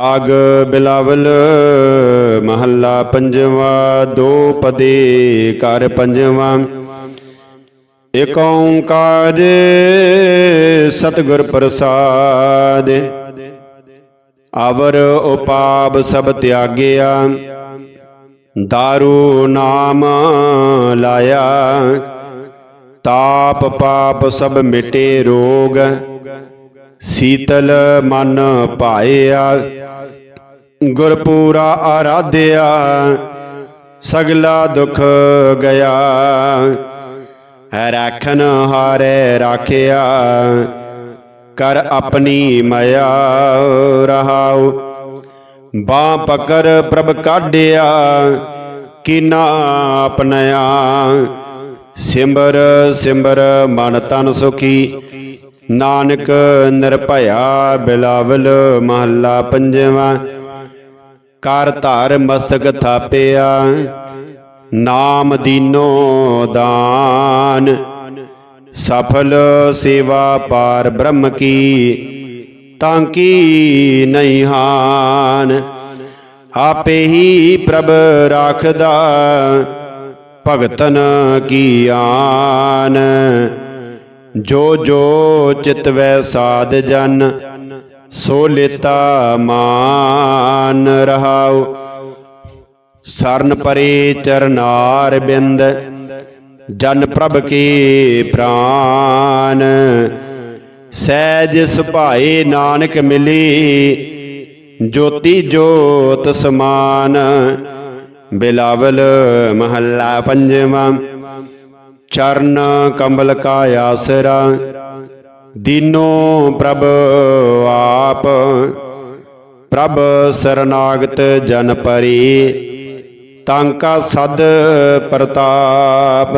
ਆਗ ਬਿਲਾਵਲ, ਮਹੱਲਾ ਪੰਜਵਾ, ਦੋ ਪਦੇ ਕਰ ਪੰਜਵਾ। ਏਕ ਓੰਕਾਰ, ਸਤਿਗੁਰ ਪ੍ਰਸਾਦ। ਅਵਰ ਉਪਾਪ ਸਭ ਤਿਆਗਿਆ। ਦਾਰੂ ਨਾਮ ਲਾਇਆ। ਤਾਪ ਪਾਪ ਸਭ ਮਿਟੇ ਰੋਗ। ਸੀਤਲ ਮਨ ਪਾਇਆ ਗੁਰਪੂਰਾ ਆਰਾਧਿਆ, ਸਗਲਾ ਦੁਖ ਗਿਆ। ਰਾਖਨ ਹਾਰੇ ਰਾਖਿਆ, ਕਰ ਆਪਣੀ ਮਾਇਆ ਰਹਾਉ। ਬਾਹ ਪਕਰ ਪ੍ਰਭ ਕਾਢਿਆ, ਕੀਨਾ ਆਪਣਿਆ। ਸਿਮਰ ਸਿਮਰ, ਮਨ ਤਨ ਸੁਖੀ। ਨਾਨਕ ਨਿਰਭਇਆ ਬਿਲਾਵਲ ਮਹੱਲਾ ਪੰਜਵਾਂ। ਕਰ ਧਾਰ ਮਸਤਕ ਥਾਪਿਆ, ਨਾਮ ਦੀਨੋ ਦਾਨ। ਸਫਲ ਸੇਵਾ ਪਾਰ ਬ੍ਰਹਮ ਕੀ, ਤਾਂ ਕੀ ਨਹੀਂ ਹਾਨ। ਆਪੇ ਹੀ ਪ੍ਰਭ ਰਾਖਦਾ, ਭਗਤਨ ਕੀ ਆਨ। ਜੋ ਜੋ ਚਿਤਵੈ ਸਾਧ ਜਨ ਸੋ ਲੇਤਾ ਮਾਨ ਰਹਾਉ। ਸਰਨ ਪਰੇ ਚਰਨਾਰ ਬਿੰਦ ਜਨ ਪ੍ਰਭ ਕੀ ਪ੍ਰਾਨ। ਸਹਿਜ ਸੁਭਾਏ ਨਾਨਕ ਮਿਲੀ ਜੋਤੀ ਜੋਤ ਸਮਾਨ। ਬਿਲਾਵਲ ਮਹੱਲਾ ਪੰਜਵਾਂ ਚਰਨ ਕੰਬਲ ਕਾ ਆਸਰਾ ਦੀਨੋ ਪ੍ਰਭ ਆਪ, ਪ੍ਰਭ ਸਰਨਾਗਤ ਜਨ ਪਰੀ, ਤਾਂ ਕਾ ਸਦ ਪ੍ਰਤਾਪ।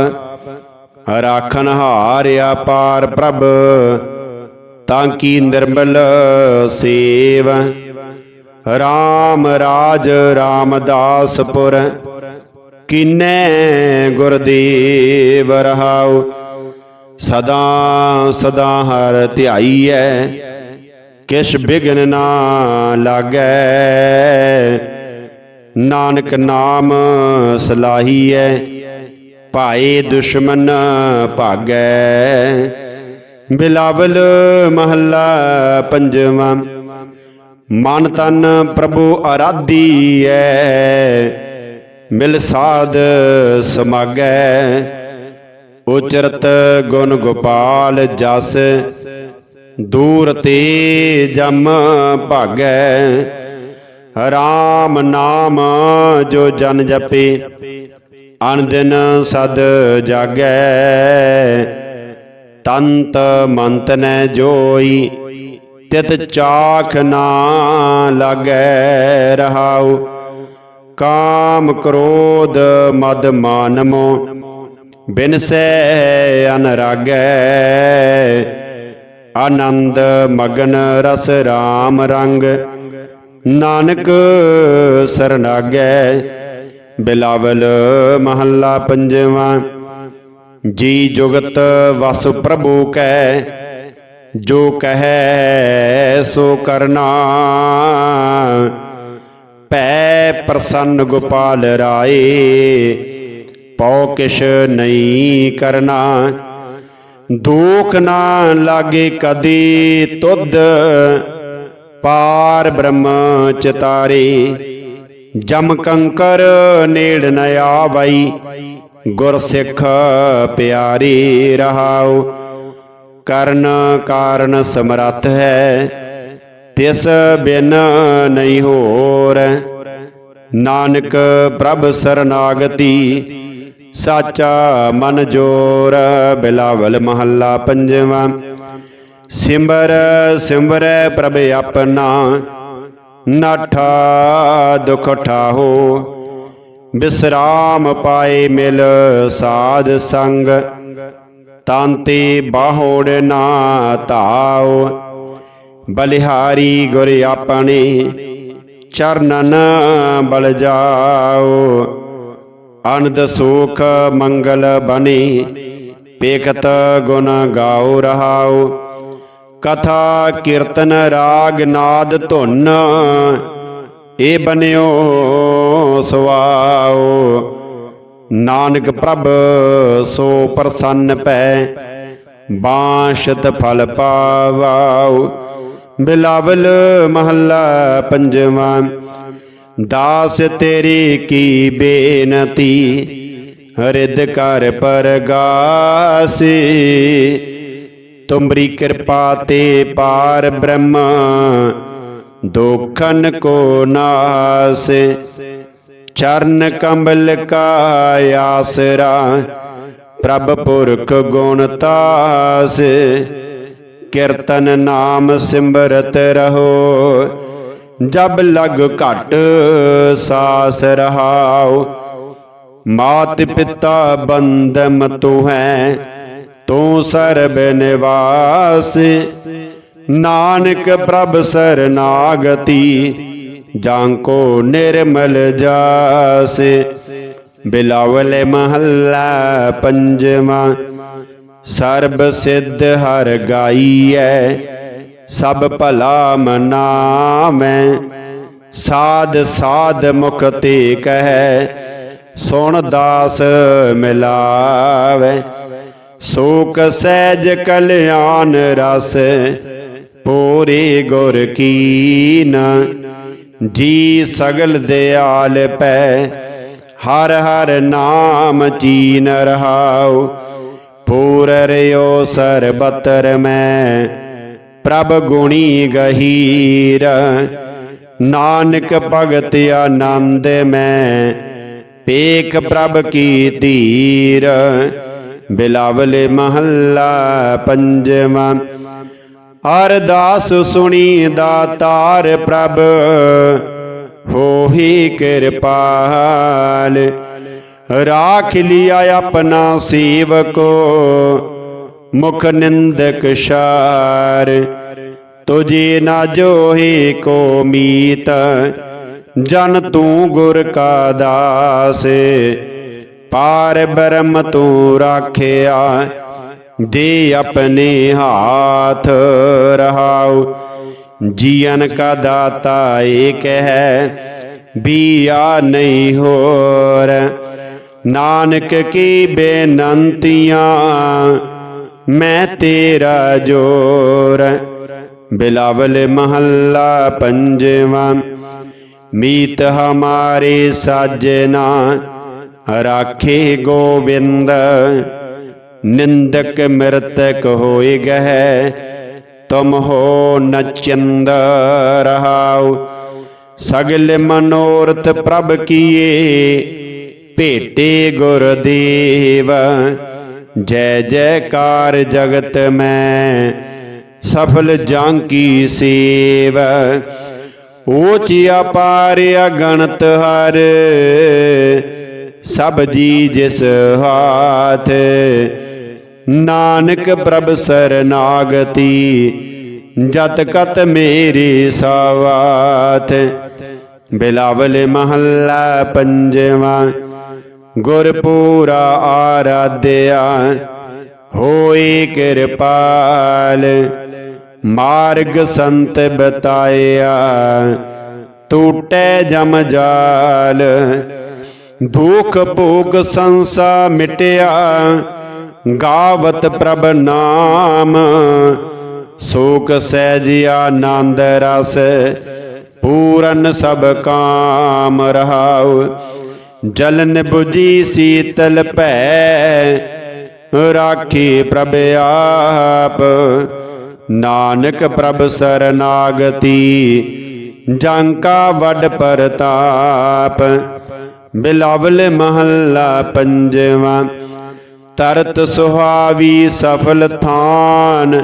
ਰਾਖਨ ਹਾਰਿਆ ਪਾਰ ਪ੍ਰਭ, ਤਾਂ ਕੀ ਨਿਰਮਲ ਸੇਵ। RAM ਰਾਜ ਰਾਮਦਾਸਪੁਰ, ਕਿਨੈ ਗੁਰਦੇਵ ਰਹਾਉ। ਸਦਾ ਸਦਾ ਹਰ ਧਿਆਈਐ, ਕਿਛ ਬਿਗਨ ਨਾ ਲਾਗੈ। ਨਾਨਕ ਨਾਮ ਸਲਾਹੀ ਸਲਾਹੀਐ, ਭਾਏ ਦੁਸ਼ਮਨ ਭਾਗੈ। ਬਿਲਾਵਲ ਮਹੱਲਾ ਪੰਜਵਾਂ, ਮਨ ਤਨ ਪ੍ਰਭੂ ਆਰਾਧੀਐ ਮਿਲ ਸਾਧ ਸਮਾਗੈ। ਉਚਰਤ ਗੁਣ ਗੋਪਾਲ ਜਸ, ਦੂਰ ਤੇ ਜਮ ਭਾਗੈ। RAM ਨਾਮ ਜੋ ਜਨ ਜਪੇ ਅਨਦਿਨ ਸਦ ਜਾਗੈ। ਤੰਤ ਮੰਤ ਨੈ ਜੋਈ, ਤਿਤ ਚਾਖ ਨਾ ਲਾਗੈ ਰਹਾਉ। ਕਾਮ ਕ੍ਰੋਧ ਮਦ ਮਾਨਮੋ ਬਿਨਸੈ ਅਨਰਾਗੈ ਆਨੰਦ ਮਗਨ ਰਸ RAM ਰੰਗ। ਨਾਨਕ ਸਰਨਾਗੈ, ਬਿਲਾਵਲ ਮਹੱਲਾ ਪੰਜਵਾਂ। ਜੀ ਜੁਗਤ ਵਸ ਪ੍ਰਭੂ ਕੈ, ਜੋ ਕਹੈ ਸੋ ਕਰਨਾ। ਪੈ ਪ੍ਰਸੰਨ ਗੋਪਾਲ ਰਾਏ ਪਉ ਕਿਛ ਨਹੀਂ ਕਰਨਾ, ਦੁਖ ਨਾ ਲਾਗੇ ਕਦੀ ਤੁਧ। ਪਾਰ ਬ੍ਰਹਮ ਚਤਾਰੇ ਜਮ ਕੰਕਰ ਨੇੜ ਨ ਆਵਈ। ਗੁਰ ਸਿੱਖ ਪਿਆਰੀ ਰਹਾਉ, ਕਰਨ ਕਾਰਨ ਸਮਰੱਥ ਹੈ। ਤਿਸ ਬਿਨ ਨਹੀਂ ਹੋਰ, ਨਾਨਕ ਪ੍ਰਭ ਸਰਨਾਗਤੀ ਸਾਚਾ ਮਨ ਜੋਰ, ਬਿਲਾਵਲ ਮਹੱਲਾ ਪੰਜਵਾਂ। ਸਿਮਰ, ਸਿਮਰੈ ਪ੍ਰਭ ਆਪਣਾ, ਨਾਠਾ ਦੁਖ ਠਾਹੋ। ਬਿਸਰਾਮ ਪਾਏ ਮਿਲ ਸਾਧ ਸੰਗ, ਤਾਂਤੇ ਬਾਹੋੜ ਨਾ ਧਾਉ ਬਲਿਹਾਰੀ ਗੁਰ ਆਪਣੇ, ਚਰਨਨ ਬਲ ਜਾਓ। ਅਨੰਦ ਸੁਖ ਮੰਗਲ ਬਣੀ, ਪੇਖਤ ਗੁਣ ਗਾਉ ਰਹਾਉ। ਕਥਾ ਕੀਰਤਨ ਰਾਗ ਨਾਦ ਧੁਨ, ਏ ਬਨਿਓ ਸਵਾਓ ਨਾਨਕ ਪ੍ਰਭ ਸੋ ਪ੍ਰਸੰਨ ਪੈ, ਬਾਸ਼ਤ ਫਲ ਪਾਵਾਉ। ਬਿਲਾਵਲ ਮਹੱਲਾ ਪੰਜਵਾਂ ਦਾਸ ਤੇਰੀ ਕੀ ਬੇਨਤੀ? ਹਰਿਦ ਕਰ ਪਰਗਾਸੀ। ਤੁਮਰੀ ਕਿਰਪਾ ਤੇ ਪਾਰ ਬ੍ਰਹਮ, ਦੁਖਨ ਕੋ ਨਾਸ। ਚਰਨ ਕੰਬਲ ਕਾ ਆਸਰਾ, ਪ੍ਰਭ ਪੁਰਖ ਗੁਣ ਤਾਸ। ਕੀਰਤਨ ਨਾਮ ਸਿਮਰਤ ਰਹੋ। ਜਬ ਲਗ ਘਟ ਸਾਸ ਰਹਾਉ। ਮਾਤ ਪਿਤਾ ਬੰਦਮ ਤੂੰ ਹੈ ਤੂੰ ਸਰਬ ਨਿਵਾਸ। ਨਾਨਕ ਪ੍ਰਭ ਸਰਨਾਗਤੀ, ਜਾਂ ਕੋ ਨਿਰਮਲ ਜਾਸ। ਬਿਲਾਵਲ ਮਹੱਲਾ ਪੰਜਵਾਂ, ਸਰਬ ਸਿੱਧ ਹਰ ਗਾਈਐ। ਸਭ ਭਲਾ ਮਨਾਮੈ ਸਾਧ ਸਾਧ ਮੁਖ ਤੇ ਕਹੈ, ਸੁਣ ਦਾਸ ਮਿਲਾਵੇ। ਸੋਕ ਸਹਿਜ ਕਲਿਆਣ ਰਸ, ਪੂਰੇ ਗੁਰ ਕੀਨ। ਜੀ ਸਗਲ ਦਿਆਲ ਪੈ, ਹਰ ਹਰ ਨਾਮ ਚੀਨ ਰਹਾਉ। ਪੂਰ ਰਿਓ ਸਰਬਤਰ ਮੈਂ ਪ੍ਰਭ ਗੁਣੀ ਗਹੀਰ। ਨਾਨਕ ਭਗਤ ਆਨੰਦ ਮੈਂ ਪੇਖ ਪ੍ਰਭ ਕੀ ਧੀਰ। ਬਿਲਾਵਲ ਮਹੱਲਾ ਪੰਜਵਾਂ। ਅਰਦਾਸ ਸੁਣੀ ਦਾਤਾਰ ਪ੍ਰਭ, ਹੋਹੀ ਕਿਰਪਾਲ। ਰਾਖ ਲਿਆ ਆਪਣਾ ਸੇਵਕੋ ਮੁਖ ਨਿੰਦਕ ਸ਼ਾਰ, ਤੁਝੇ ਨਾ ਜੋਹੀ ਕੋ ਮੀਤ, ਜਨ ਤੂੰ ਗੁਰ ਕਾ ਦਾਸ। ਪਾਰ ਬਰਮ ਤੂੰ ਰਾਖਿਆ, ਦੇ ਆਪਣੇ ਹਾਥ ਰਹਾਉ। ਜੀਵਨ ਕਾ ਦਾਤਾ ਏਕ ਹੈ, ਬੀਆ ਨਹੀਂ ਹੋਰ। ਨਾਨਕ ਕੀ ਬੇਨੰਤੀਆਂ ਮੈਂ ਤੇਰਾ ਜੋਰ, ਬਿਲਾਵਲ ਮਹੱਲਾ ਪੰਜਵਾਂ। ਮੀਤ ਹਮਾਰੇ ਸਾਜਨਾ, ਰਾਖੇ ਗੋਵਿੰਦ। ਨਿੰਦਕ ਮਿਰਤਕ ਹੋਏ ਗਹਿ, ਤੁਮ ਹੋ ਨਚੰਦ ਰਹਾਉ। ਸਗਲ ਮਨੋਰਥ ਪ੍ਰਭ ਕੀਏ, ਭੇਟੇ ਗੁਰਦੇਵ। ਜੈ ਜੈਕਾਰ ਜਗਤ ਮੈਂ, ਸਫਲ ਜਾਂ ਕੀ ਸੇਵ। ਊਚ ਅਪਾਰ ਅਗਣਤ ਹਰ, ਸਭ ਜੀ ਜਿਸ ਹਾਥ। ਨਾਨਕ ਪ੍ਰਭ ਸਰਨਾਗਤੀ, ਜਤ ਕਤ ਮੇਰੀ ਸਾਵਾਤ ਬਿਲਾਵਲ ਮਹੱਲਾ ਪੰਜਵਾਂ ਗੁਰਪੂਰਾ ਆਰਾਧਿਆ, ਹੋਈ ਕਿਰਪਾਲ। ਮਾਰਗ ਸੰਤ ਬਤਾਇਆ, ਟੂਟੇ ਜਮ ਜਾਲ। ਦੁਖ ਭੋਗ ਸੰਸਾ ਮਿਟਿਆ, ਗਾਵਤ ਪ੍ਰਭ ਨਾਮ। ਸੋਕ ਸਹਿਜ ਆਨੰਦ ਰਸ, ਪੂਰਨ ਸਭ ਕਾਮ ਰਹਾਉ। ਜਲਨ 부ਜੀ ਸੀਤਲ ਭੈ, ਰਾਖੀ ਪ੍ਰਭ ਆਪ। ਨਾਨਕ ਪ੍ਰਭ ਸਰਨਾਗਤੀ ਜੰਕਾ ਵੱਡ ਪਰਤਾਪ। ਬਿਲਾਵਲ ਮਹੱਲਾ ਪੰਜਵਾਂ, ਤਰਤ ਸੁਹਾਵੀ ਸਫਲ ਥਾਨ,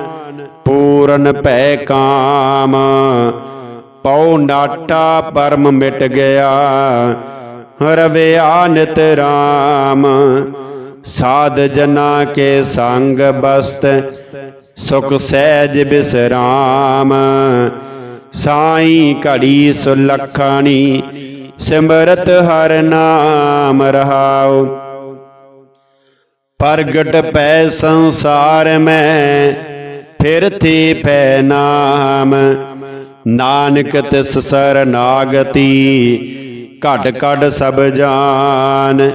ਪੂਰਨ ਭੈ ਕਾਮ। ਪਉ ਨਾਟਾ ਪਰਮ ਮਿਟ ਗਿਆ ਰਵਿਆ ਨਿਤ ਰਾਮ। ਸਾਧ ਜਨਾ ਕੇ ਸੰਗ ਬਸਤ, ਸੁਖ ਸਹਿਜ ਬਿਸਰਾਮ। ਸਾਈ ਘੜੀ ਸੁਲਖਣੀ ਸਿਮਰਤ ਹਰ ਨਾਮ ਰਹਾਉ। ਪ੍ਰਗਟ ਪੈ ਸੰਸਾਰ ਮੈਂ, ਫਿਰ ਥੇ ਪੈ ਨਾਮ। ਨਾਨਕ ਤਿਸ ਸਰਨਾਗਤੀ ਘਟ ਘਟ ਸਭ ਜਾਨ।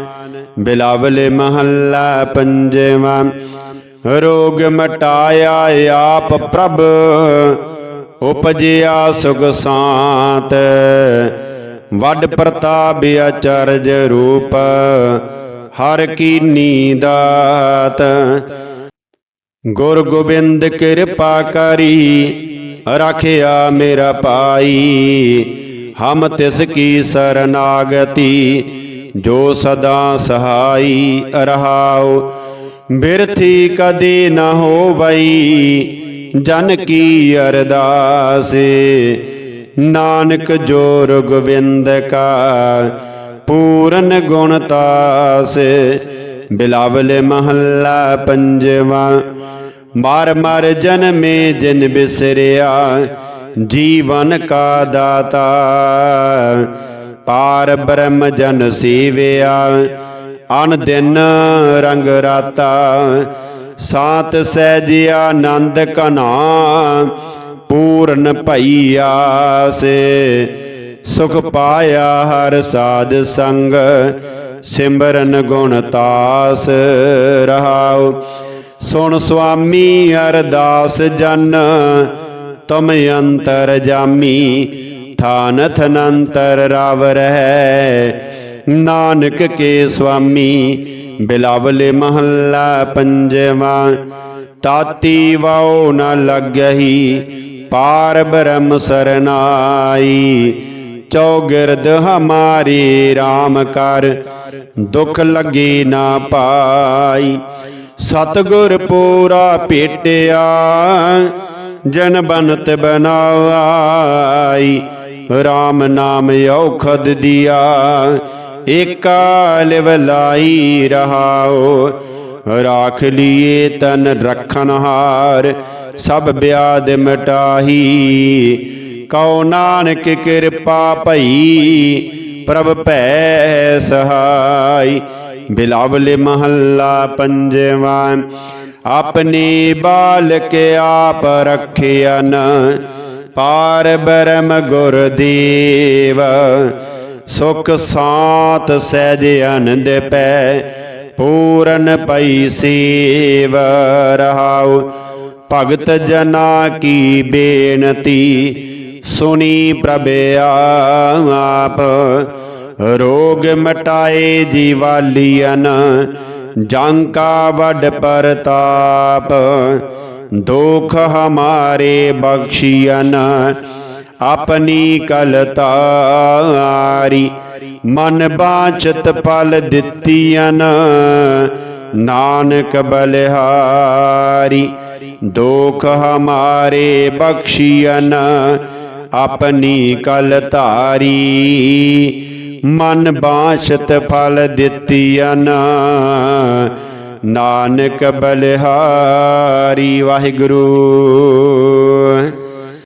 ਬਿਲਾਵਲ ਮਹੱਲਾ ਪੰਜਵਾਂ। ਰੋਗ ਮਟਾਇਆ ਆਪ ਪ੍ਰਭ, ਉਪਜਿਆ ਸੁਖ ਸਾਤ। ਵੱਡ ਪ੍ਰਤਾਪ ਅਚਰਜ ਰੂਪ, ਹਰ ਕੀ ਨੀਦਾਤ। ਗੁਰ ਗੋਬਿੰਦ ਕਿਰਪਾ ਕਰੀ, ਰਖਿਆ ਮੇਰਾ ਪਾਈ ਹਮ ਤਿਸ ਕੀ ਸਰਨਾਗਤੀ, ਜੋ ਸਦਾ ਸਹਾਈ ਰਹਾਉ। ਬਿਰਥੀ ਕਦੇ ਨ ਹੋਵਈ, ਜਨ ਕੀ ਅਰਦਾਸ। ਨਾਨਕ ਜੋ ਗੋਬਿੰਦ ਕਾ ਪੂਰਨ ਗੁਣ ਤਾਸ। ਬਿਲਾਵਲ ਮਹੱਲਾ ਪੰਜਵਾ, ਮਾਰ ਮਾਰ ਜਨਮੇ ਜਿਨ ਬਿਸਰਿਆ। ਜੀਵਨ ਕਾ ਦਾਤਾ, ਪਾਰ ਬ੍ਰਹਮ ਜਨ ਸੀਵਿਆ, ਅਨ ਦਿਨ ਰੰਗ ਰਾਤਾ, ਸਾਤ ਸਹਿਜ ਆਨੰਦ ਕਨਾ ਪੂਰਨ ਭਈਆ ਸੇ, ਸੁਖ ਪਾਇਆ ਹਰ ਸਾਧ ਸੰਗ, ਸਿਮਰਨ ਗੁਣ ਤਾਸ ਰਹਾਉ। ਸੁਣ ਸੁਆਮੀ ਅਰਦਾਸ ਜਨ ਤੁਮ ਅੰਤਰ ਜਾਮੀ ਥਾਨਥ ਨੰਤਰ ਰਾਵ ਰਹਿ ਨਾਨਕ ਕੇ ਸੁਆਮੀ ਬਿਲਾਵਲ ਮਹੱਲਾ ਪੰਜਵਾ ਤਾਤੀ ਵਾਉ ਨ ਲੱਗਹੀ ਪਾਰ ਬ੍ਰਹਮ ਸਰਨਾਈ ਚੌਗਿਰਦ ਹਮਾਰੀ RAM ਕਰ ਦੁਖ ਲਗੇ ਨਾ ਪਾਈ ਸਤਗੁਰ ਪੂਰਾ ਭੇਟਿਆ ਜਨ ਬਨਤ ਬਨਾਈ RAM ਨਾਮ ਔਖਦ ਦਿਆ। ਏਕਾ ਲਿਵ ਲਾਈ ਰਹਾਓ ਰਾਖ ਲੀਏ ਤਨ ਰਖਨ ਸਭ ਬਿਆਦ ਮਟਾਹੀ। ਕਉ ਨਾਨਕ ਕਿਰਪਾ ਭਈ। ਪ੍ਰਭ ਭੈ ਸਹਾਈ। ਬਿਲਾਵਲ ਮਹੱਲਾ ਪੰਜਵਾਂ। ਆਪਣੀ ਬਾਲਕ ਆਪ ਰਖਿਆਨ ਪਾਰ ਬਰਮ ਗੁਰ ਦੇਵ। ਸੁਖ ਸਾਤ ਸਹਿਜ ਆਨੰਦ ਪੈ, ਪੂਰਨ ਪਈ ਸੇਵ। ਰਹਾਉ ਭਗਤ ਜਨਾ ਕੀ ਬੇਨਤੀ, ਸੁਣੀ ਪ੍ਰਭ ਆਪ। ਰੋਗ ਮਟਾਏ ਜੀਵਾਲੀਅਨ ਜਾਂਕਾ ਵੱਡ ਪ੍ਰਤਾਪ, ਦੁਖ ਹਮਾਰੇ ਬਖਸ਼ੀਅਨ ਆਪਣੀ ਕਲਤਾਰੀ ਮਨ ਬਾਚਤ ਪਲ ਦਿੱਤੀਅਨ ਨਾਨਕ ਬਲਿਹਾਰੀ, ਦੁਖ ਹਮਾਰੇ ਬਖਸ਼ੀਅਨ ਆਪਣੀ ਕਲਤਾਰੀ ਮਨ ਬਾਸ਼ਤ ਫਲ ਦਿੱਤੀਅਨ ਨਾਨਕ ਬਲਿਹਾਰੀ ਵਾਹਿਗੁਰੂ।